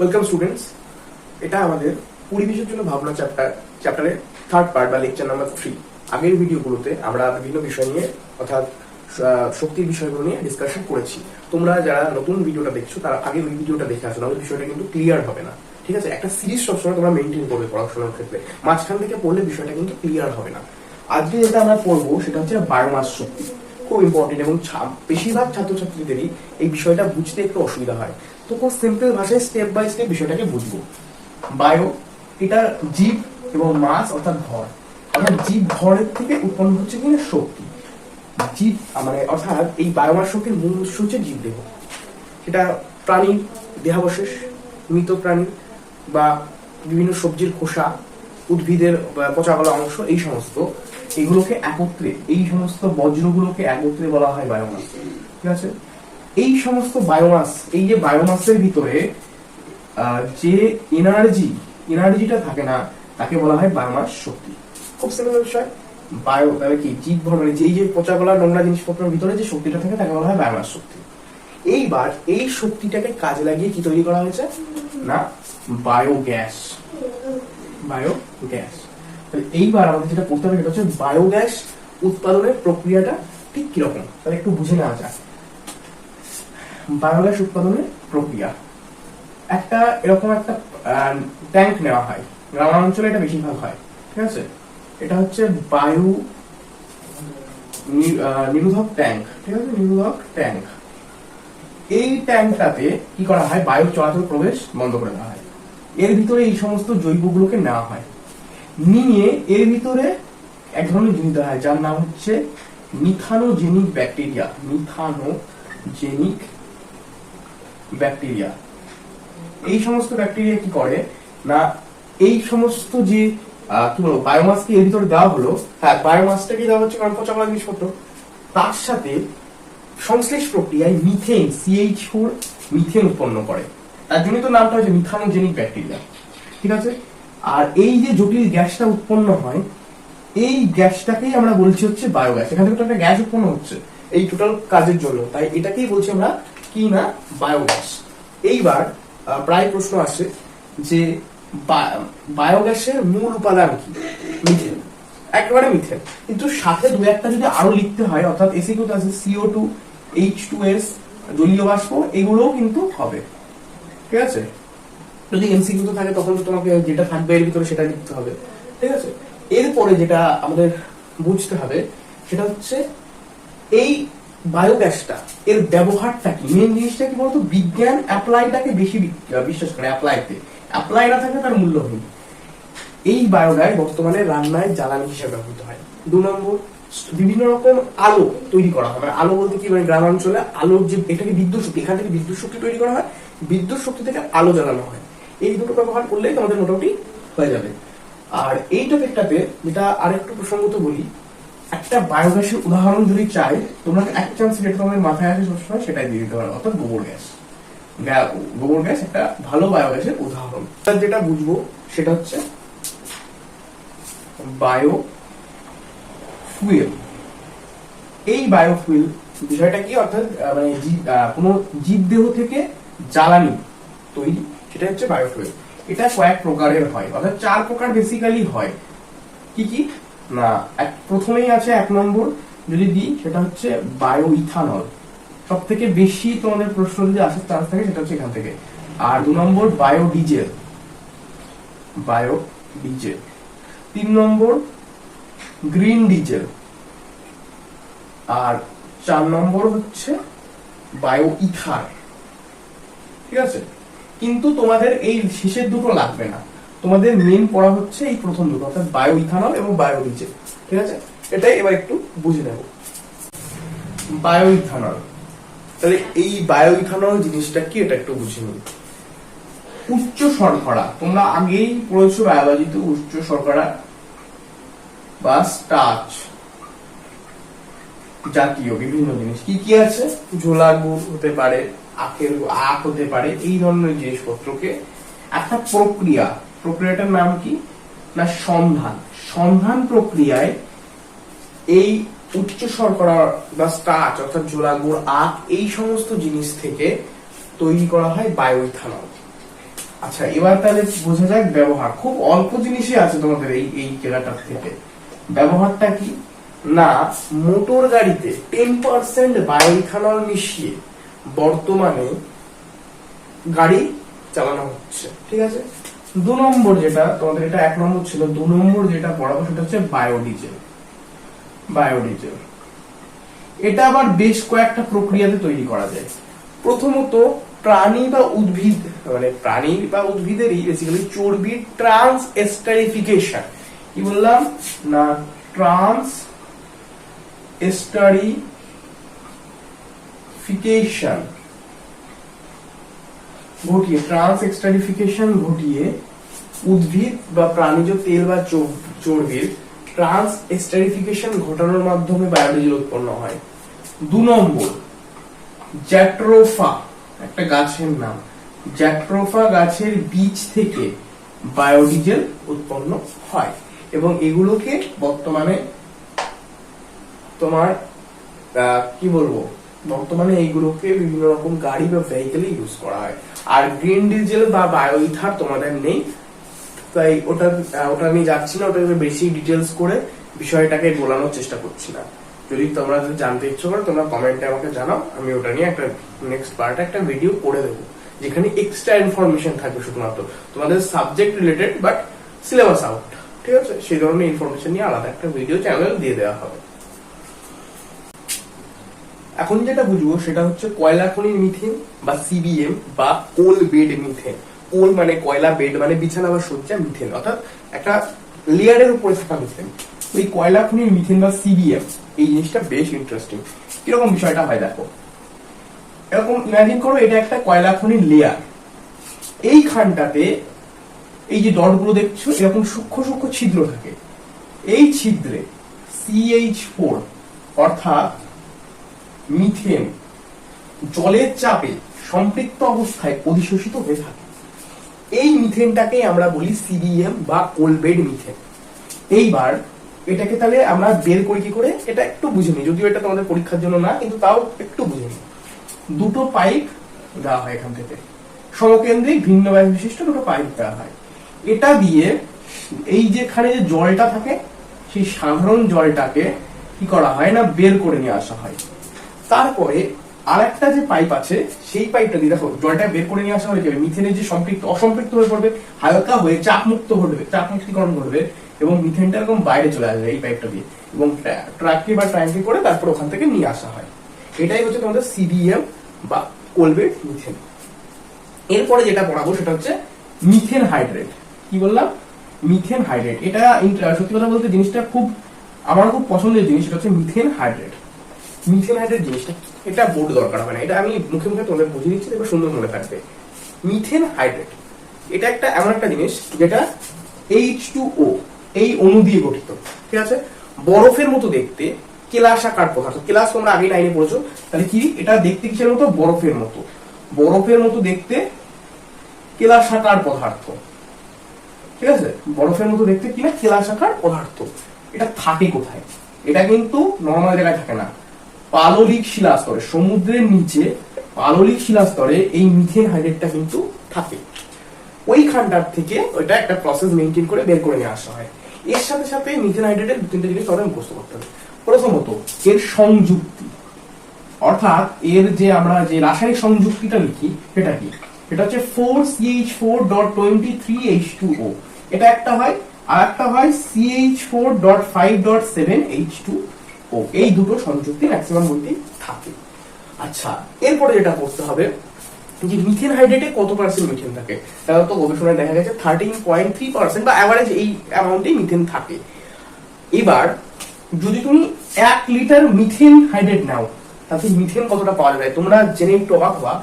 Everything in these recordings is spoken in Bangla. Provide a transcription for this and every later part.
ওয়েলকাম স্টুডেন্টস এটা আমাদের পরিবেশের জন্য ভাবনা চ্যাপ্টার চ্যাপ্টারের থার্ড পার্ট বা লেকচার নাম্বার থ্রি আগের ভিডিওগুলোতে আমরা বিভিন্ন বিষয় নিয়ে অর্থাৎ শক্তির বিষয়গুলো নিয়ে ডিসকাশন করেছি। তোমরা যারা নতুন ভিডিওটা দেখছ, তারা আগে ওই ভিডিওটা দেখে আসো, নাহলে বিষয়টা কিন্তু ক্লিয়ার হবে না। ঠিক আছে? একটা সিরিজ সবসময় তোমরা মেনটেন করবে পড়াশোনার ক্ষেত্রে। মাঝখান থেকে পড়লে বিষয়টা কিন্তু ক্লিয়ার হবে না। আজকে যেটা আমরা পড়ব, সেটা হচ্ছে বায়োমাস শক্তি। খুব ইম্পর্টেন্ট এবং বেশিরভাগ ছাত্রছাত্রীদেরই এই বিষয়টা বুঝতে একটু অসুবিধা হয়। তো খুব সিম্পল ভাষায় স্টেপ বাই স্টেপ বিষয়টাকে বুঝব। বায়ো এটা জীব এবং মাস অর্থাৎ ভর। অর্থাৎ জীব ভরের থেকে উৎপন্ন হচ্ছে কিনা শক্তি। জীব মানে অর্থাৎ এই বায়োমাস শক্তির মূল উৎস হচ্ছে জীবদেহ। সেটা প্রাণীর দেহাবশেষ, মৃত প্রাণী বা বিভিন্ন সবজির খোসা, উদ্ভিদের পচা গলা অংশ, এই সমস্ত, এগুলোকে একত্রে, এই সমস্ত বজ্রগুলোকে একত্রে বলা হয় বায়োমাস ঠিক আছে? এই সমস্ত বায়োমাস এই যে বায়োমাসের ভিতরে যে এনার্জি এনার্জিটা থাকে না, তাকে বলা হয় বায়োমাস শক্তি। খুব সিম্পল বিষয়। বায়ো তাহলে কি? জীব ভর মানে যেই যে পচা গলা নোংরা জিনিসপত্রের ভিতরে যে শক্তিটা থাকে, তাকে বলা হয় বায়োমাস শক্তি। এইবার এই শক্তিটাকে কাজে লাগিয়ে কি তৈরি করা হয়েছে? না বায়োগ্যাস বায়োগ্যাস তাহলে এইবার আমাদের যেটা করতে হবে, সেটা হচ্ছে বায়োগ্যাস উৎপাদনের প্রক্রিয়াটা ঠিক কীরকম? তাহলে একটু বুঝে নেওয়া যাক। বায়োগ্যাস উৎপাদনের প্রক্রিয়া। একটা এরকম একটা ট্যাঙ্ক নেওয়া হয়। গ্রামাঞ্চলে এটা বেশিরভাগ হয়, ঠিক আছে? এটা হচ্ছে বায়ু নিরোধক ট্যাঙ্ক ঠিক আছে? নিরোধক ট্যাঙ্ক এই ট্যাঙ্কটাতে কি করা হয়? বায়ু চলাচল প্রবেশ বন্ধ করে দেওয়া হয়। এর ভিতরে এই সমস্ত জৈবগুলোকে নেওয়া হয়। নিয়ে এর ভিতরে এক ধরনের জিনিস দেওয়া হয়, যার নাম হচ্ছে মিথানোজেনিক ব্যাকটেরিয়া। Methanogenic bacteria. এই সমস্ত ব্যাকটেরিয়া কি করে? না, এই সমস্ত যে কি বলব বায়োমাসকে এর ভিতরে দেওয়া হলো হ্যাঁ বায়োমাসটাকে দেওয়া হচ্ছে কারণ পচা জিনিসপত্র তার সাথে সংশ্লেষ প্রক্রিয়ায় মিথেন সিএইচ ফোর মিথেন উৎপন্ন করে। তার জন্য তো নামটা হচ্ছে মিথানোজেনিক ব্যাকটেরিয়া ঠিক আছে? আর এই যে জটিল গ্যাসটা উৎপন্ন হয়, এই গ্যাসটাকেই আমরা বলছি হচ্ছে বায়োগ্যাস এখান থেকে তো একটা গ্যাস উৎপন্ন হচ্ছে। এই টোটাল কাজের জন্য। তাই এটাকেই বলছি আমরা কি না বায়োগ্যাস। এইবার প্রায় প্রশ্ন আসে যে বায়োগ্যাসের মূল উপাদান কি? মিথেন। একেবারে মিথেন। কিন্তু সাথে দু একটা যদি আরও লিখতে হয়, অর্থাৎ এসি তে আছে CO two H two S জলীয় বাষ্প, এগুলোও কিন্তু হবে। ঠিক আছে? যদি এমসিকিউ তো থাকে, তখন তোমাকে যেটা থাকবে এর ভিতরে সেটা লিখতে হবে। ঠিক আছে? এরপরে যেটা আমাদের বুঝতে হবে, সেটা হচ্ছে এই বায়োগ্যাসটা এর ব্যবহারটা কি? মেন জিনিসটা কি বলতো? বিজ্ঞান অ্যাপ্লাইটাকে বেশি বিশ্বাস করে অ্যাপ্লাইতে অ্যাপ্লাই না থাকলে তার মূল্য মূল্যহীন এই বায়োগ্যাস বর্তমানে রান্নায় জ্বালানি হিসেবে ব্যবহৃত হয়। দু নম্বর, বিভিন্ন রকম আলো তৈরি করা হয়। আলো বলতে কি? মানে গ্রামাঞ্চলে আলোর যে, এটাকে বিদ্যুৎ শক্তি, এখান থেকে বিদ্যুৎ শক্তি তৈরি করা হয়। বিদ্যুৎ শক্তি থেকে আলো জ্বালানো হয়। এই দুটো ব্যবহার করলেই তোমাদের মোটামুটি হয়ে যাবে। আর এই টপিকটাতে যেটা আরেকটু প্রসঙ্গত বলি একটা বায়োগ্যাসের উদাহরণ যদি চাই তোমরা এক চান্স যেটা তোমাদের মাথায় আসে সবসময়, সেটাই দিয়ে দিতে পারো। অর্থাৎ গোবর গ্যাস। গোবর গ্যাস একটা ভালো বায়োগ্যাসের উদাহরণ। যেটা বুঝব, সেটা হচ্ছে বায়ো ফুয়েল এই বায়োফুয়েল বিষয়টা কি? অর্থাৎ মানে জীব- কোনো জীবদেহ থেকে জ্বালানি তৈরি সেটা হচ্ছে বায়োফুয়েল এটা কয়েক প্রকারের হয়, অর্থাৎ চার প্রকার বেসিক্যালি হয়। কি কি? না, এক প্রথমেই আছে এক নম্বর, যদি দিই, সেটা হচ্ছে বায়ো ইথানল সব থেকে বেশি তোমাদের প্রশ্ন যদি আসার চান্স থাকে সেটা হচ্ছে এখান থেকে। আর দু নম্বর বায়ো ডিজেল বায়ো ডিজেল তিন নম্বর গ্রিন ডিজেল আর চার নম্বর হচ্ছে বায়ো ইথার ঠিক আছে? কিন্তু তোমাদের এই শেষের দুটো লাগবে না। তোমাদের মেন পড়া হচ্ছে এই প্রথম দুটো, অর্থাৎ বায়ো ইথানল এবং বায়ো ডিজেল ঠিক আছে? এটাই এবার একটু বুঝে নেব। বায়ো ইথানল তাহলে এই বায়ো ইথানল জিনিসটা কি এটা একটু বুঝে নিই উচ্চ শর্করা, তোমরা আগেই পড়েছো বায়োলজিতে উচ্চ শর্করা বা স্টার্চ জাতীয় বিভিন্ন জিনিস। কি কি আছে? ঝোলা গুড় হতে পারে আখের আখ হতে পারে, এই ধরনের জিনিসপত্রকে একটা প্রক্রিয়া প্রক্রিয়াটার নাম কি? না, সন্ধান। সন্ধান প্রক্রিয়ায় এই উচ্চ শর্করা বা স্টার্চ অর্থাৎ ঝোলা গুড়, আখ, এই সমস্ত জিনিস থেকে তৈরি করা হয় বায়ো ইথানল আচ্ছা এবার তাহলে বোঝা যাক ব্যবহার। খুব অল্প জিনিসই আছে তোমাদের এই এই জায়গাটার থেকে। ব্যবহারটা কি? না, মোটর গাড়িতে টেন পার্সেন্ট বায়োইথানল মিশিয়ে বর্তমানে গাড়ি চালানো হচ্ছে। ঠিক আছে? দু নম্বর যেটা, তোমাদের এটা এক নম্বর ছিল, দু নম্বর যেটা পড়াবো সেটা হচ্ছে বায়োডিজেল। বায়োডিজেল। এটা আবার বেশ কয়েকটা প্রক্রিয়াতে তৈরি করা যায়। প্রথমত, প্রাণী বা উদ্ভিদ মানে প্রাণী বা উদ্ভিদেরই বেসিক্যালি চর্বির ট্রান্স এস্টারিফিকেশন কি বললাম? না ট্রান্স এস্টারিফিকেশন ঘটিয়ে ট্রান্স এক্সটারিফিকেশন ঘটিয়ে উদ্ভিদ বা প্রাণীজ তেল বা চর- চর্বির ট্রান্স এক্সটারিফিকেশন ঘটানোর মাধ্যমে বায়োডিজেল উৎপন্ন হয়। দু নম্বর, জ্যাট্রোফা, একটা গাছের নাম। জ্যাট্রোফা গাছের বীজ থেকে বায়োডিজেল উৎপন্ন হয় এবং এগুলোকে বর্তমানে তোমার কি বলব? বর্তমানে এইগুলোকে বিভিন্ন রকম গাড়ি বা ভেহিকেলে ইউজ করা হয়। আর গ্রিন ডিজেল বা বায়োইথার তোমাদের নেই। তাই ওটা ওটা আমি যাচ্ছি না ওটা বেশি ডিটেলস করে বিষয়টাকে বলানোর চেষ্টা করছি না। যদি তোমরা যদি জানতে ইচ্ছে করো, তোমরা কমেন্টে আমাকে জানাও, আমি ওটা নিয়ে একটা নেক্সট পার্ট একটা ভিডিও করে দেবো, যেখানে এক্সট্রা ইনফরমেশন থাকবে শুধুমাত্র। তোমাদের subject related but syllabus out ঠিক আছে? সেই ধরনের ইনফরমেশন নিয়ে আলাদা একটা ভিডিও চ্যানেল দিয়ে দেওয়া হবে। এখন যেটা বুঝব সেটা হচ্ছে কয়লা খনির মিথেন বা সিবিএম বা কোল বেড মিথেন। কোল মানে কয়লা, বেড মানে বিছানা বা শয্যা, মিথেন। অর্থাৎ একটা লেয়ারের উপরে থাকা মিথেন। ওই কয়লা খনির মিথেন বা সিবিএম এই জিনিসটা বেশ ইন্টারেস্টিং কীরকম বিষয়টা হয় দেখো? এরকম ইমাজিন করো এটা একটা কয়লা খনির লেয়ার এইখানটাতে এই যে ডটগুলো দেখছ, এরকম সূক্ষ্ম সূক্ষ্ম ছিদ্র থাকে। এই ছিদ্রে সিএইচ ফোর অর্থাৎ মিথেন জলের চাপে সম্পৃক্ত অবস্থায় অধিশোষিত হয়ে থাকে। এই মিথেনটাকে আমরা বলি সিবিএম বা কোলবেড মিথেন। এইবার এটাকে তাহলে আমরা বের করি কি করে? এটা একটু বুঝে নিই, যদিও এটা তোমাদের পরীক্ষার জন্য না, কিন্তু তাও একটু বুঝে নিই। দুটো পাইপ দেওয়া হয় এখান থেকে। সমকেন্দ্রিক ভিন্ন ব্যাস বিশিষ্ট দুটো পাইপ দেওয়া হয়। এটা দিয়ে এই যেখানে যে জলটা থাকে, সেই সাধারণ জলটাকে কি করা হয় না, বের করে নিয়ে আসা হয়। তারপরে আর একটা যে পাইপ আছে, সেই পাইপটা দিয়ে দেখো, জলটা বের করে নিয়ে আসা কি হবে? মিথেনের যে সম্পৃক্ত, অসম্পৃক্ত হয়ে পড়বে, হালকা হয়ে চাপ মুক্ত ঘটবে চাপ মুক্তিকরণ ঘটবে এবং মিথেনটা এরকম বাইরে চলে আসবে এই পাইপটা দিয়ে। এবং ট্রাককে বা ট্যাঙ্কে করে তারপর ওখান থেকে নিয়ে আসা হয়। এটাই হচ্ছে তোমাদের সিবিএম বা কোলবেট মিথেন এরপরে যেটা পড়াবো সেটা হচ্ছে মিথেন হাইড্রেট কি বললাম? মিথেন হাইড্রেট এটা সত্যি কথা বলতে জিনিসটা খুব, আমার খুব পছন্দের জিনিস, সেটা হচ্ছে মিথেন হাইড্রেট মিথেন হাইড্রেট জিনিসটা, এটা বোর্ড দরকার হবে না। এটা আমি মুখে মুখে তোমাদের বুঝিয়ে দিচ্ছি দেখবে সুন্দর মনে থাকবে। মিথেন হাইড্রেট, এটা একটা এমন একটা জিনিস যেটা এইচ টু ও এই অণু দিয়ে গঠিত, ঠিক আছে? বরফের মতো দেখতে কেলাসাকার পদার্থ। কেলাস তোমরা আগে লাইনে পড়েছো। তাহলে কি? এটা দেখতে কিসের মতো? বরফের মতো। বরফের মতো দেখতে কেলাসাকার পদার্থ। ঠিক আছে? বরফের মতো দেখতে কি না কেলাসাকার পদার্থ। এটা থাকে কোথায়? এটা কিন্তু নর্মাল জায়গায় থাকে না। পাললিক শিলাস্তরে সমুদ্রের নিচে পাললিক শিলাস্তরে এই মিথেন হাইড্রেটটা কিন্তু থাকে। ওইখানটার থেকে ওইটা একটা প্রসেস মেনটেন করে বের করে নিয়ে আসা হয়। এর সাথে সাথে মিথেন হাইড্রেটের দু তিনটে জিনিস আমাদের মুখস্থ করতে হবে। প্রথমত, এর সংযুক্তি। অর্থাৎ এর যে আমরা যে রাসায়নিক সংযুক্তিটা লিখি, সেটা কি? এটা হচ্ছে four CH four dot twenty three H two O এটা একটা হয়, আর একটা হয় CH four dot five dot seven H two O, এই দুটো সংযুক্তি ম্যাক্সিমাম বইতেই থাকে। আচ্ছা এরপরে যেটা করতে হবে, যে মিথেন হাইড্রেটে কত পার্সেন্ট মিথেন থাকে? তাহলে তো গবেষণায় দেখা গেছে থার্টিন পয়েন্ট থ্রি পার্সেন্ট বা অ্যাভারেজ এই অ্যামাউন্টেই মিথেন থাকে। এবার, যদি তুমি এক লিটার মিথেন হাইড্রেট নাও তাতে মিথেন কতটা পাওয়া যায়? তোমরা জেনে একটু অবাক হওয়া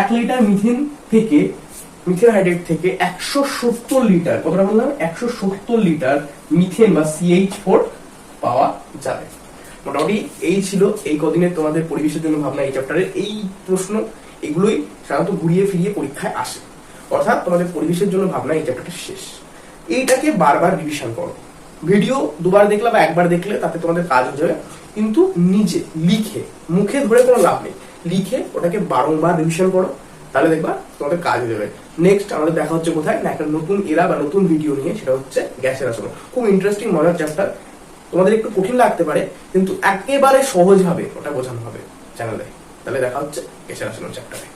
এক লিটার মিথেন থেকে মিথেন হাইড্রেট থেকে একশো সত্তর লিটার কতটা বললাম? একশো সত্তর লিটার মিথেন বা সিএইচ ফোর পাওয়া যাবে। মোটামুটি এই ছিল এই কদিনের তোমাদের পরিবেশের জন্য ভাবনা এই চ্যাপ্টারের এই প্রশ্ন, এগুলোই সাধারণত ঘুরিয়ে ফিরিয়ে পরীক্ষায় আসে। অর্থাৎ তোমাদের পরিবেশের জন্য ভাবনা এই চ্যাপ্টারটা শেষ। এইটাকে বারবার রিভিশন করো। ভিডিও দুবার দেখলে বা একবার দেখলে তাতে তোমাদের কাজ হয়ে যাবে। কিন্তু নিজে লিখে, মুখে ধরে কোনো লাভ নেই। লিখে ওটাকে বারংবার রিভিশন করো, তাহলে দেখবা তোমাদের কাজে দেবে নেক্সট আমাদের দেখা হচ্ছে কোথায়? না, একটা নতুন এরা বা নতুন ভিডিও নিয়ে, সেটা হচ্ছে গ্যাসের আসন খুব ইন্টারেস্টিং মজার চ্যাপ্টার তোমাদের একটু কঠিন লাগতে পারে, কিন্তু একেবারে সহজ হবে ওটা বোঝানো হবে চ্যানেলে তাহলে দেখা হচ্ছে এছাড়া চ্যাপ্টারে